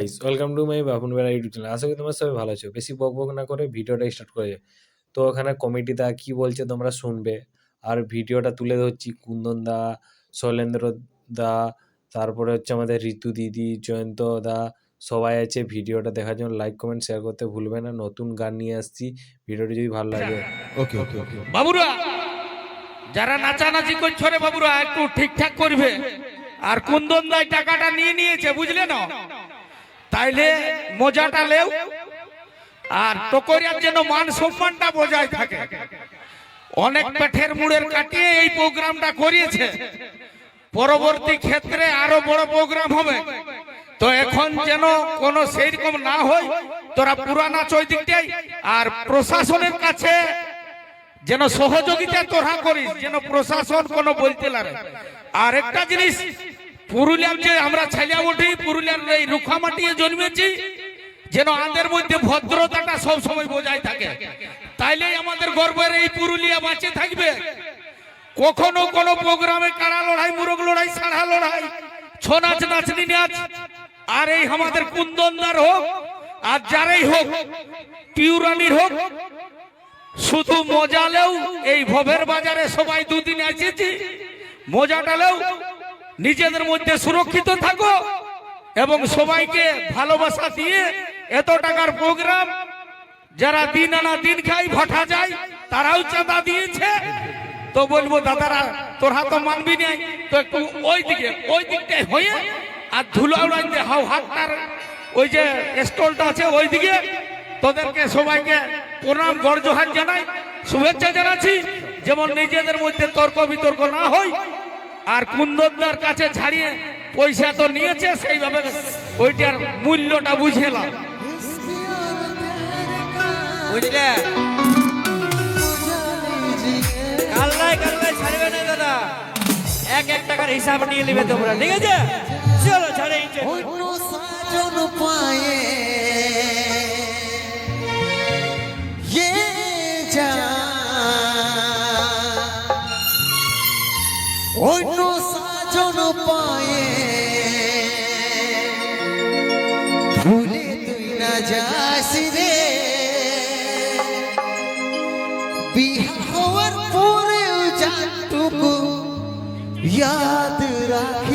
Guys welcome to my Bapan Bela YouTube channel আশা করি তোমরা সবাই ভালো আছো। বেশি বক বক না করে ভিডিওটা স্টার্ট করে। তো ওখানে কমিটি দা কি বলছে তোমরা শুনবে। আর ভিডিওটা তুলে ধরছি কুন্দন দা শৈলেন্দ্র দা তারপরে হচ্ছে আমাদের ঋতু দিদি জয়ন্ত দা সবাই আছে ভিডিওটা দেখার জন্য। লাইক কমেন্ট শেয়ার করতে ভুলবে না। নতুন গান নিয়ে আসছি। ভিডিওটি যদি ভালো লাগে। ওকে ওকে ওকে বাবুরা যারা নাচানাচি করছ রে বাবুরা একটু ঠিকঠাক করবে। আর কুন্দন দাই টাকাটা নিয়ে নিয়েছে বুঝলে না? তাইলে মজাটা লেও। আর টকরিয়ার যেন মান সম্মানটা বজায় থাকে। অনেক পেঠের মুড়ের কাটিয়ে এই প্রোগ্রামটা করিয়েছে। পরবর্তী ক্ষেত্রে আরও বড় প্রোগ্রাম হবে। তো এখন যেন কোনো সেই রকম না হয়, তোরা পুরানা ওই দিকটাই আর প্রশাসনের কাছে যেন সহযোগিতা তোরা করিস, যেন প্রশাসন কোনো বলতে লাগে আর একটা জিনিস পুরুলিয়ার যে আমরা ছেলে উঠি, পুরুলিয়ার এই জন্মেছি, যেন আমাদের মধ্যে ভদ্রতাটা বজায় থাকে। আমাদের গর্বের এই পুরুলিয়া বাঁচে থাকবে। কখনো কোনো প্রোগ্রামে কাড়া লড়াই, মুরগ লড়াই সাড়া লড়াই ছৌ নাচ নাচনি নাচ, আর এই আমাদের কুন্দনদার হোক, আর যারাই হোক পিউরানির হোক, শুধু মজালেও এই ভবের বাজারে সবাই দুদিন এসেছি মজাটালেও নিজেদের মধ্যে সুরক্ষিত থাকো এবং সবাইকে ভালোবাসা দিয়ে এত টাকার প্রোগ্রাম যারা দিন আনা দিন খাই ভটা যায়, তারাও চাঁদা দিয়েছে। তো বলব, দাদারা, তোরা তো মানবি নাই। তো একটু ওই দিকে ওই দিকটায় হয়ে আর ধুলো হাও হাতটার ওই যে স্টলটা আছে ওই দিকে তোদেরকে সবাইকে প্রণাম গর্জহান জানাই, শুভেচ্ছা জানাচ্ছি। যেমন নিজেদের মধ্যে তর্ক বিতর্ক না হয় আর কুন্দরদার কাছে ছাড়িয়ে পয়সা তো নিয়েছে সেইভাবে ওইটার মূল্যটা বুঝেলাম। বুঝলে? কাল্লাই কাল্লাই ছাড়বে না দাদা। এক এক টাকার হিসাব নিয়ে নেবে তোমরা ঠিক আছে? চলো ছাড়ে পায়ে অন্য সাজন পায়ে। ভুলে তুই না যাস রে। বিহা হওয়ার পরেও যাটুকু ইয়াদ রাখিস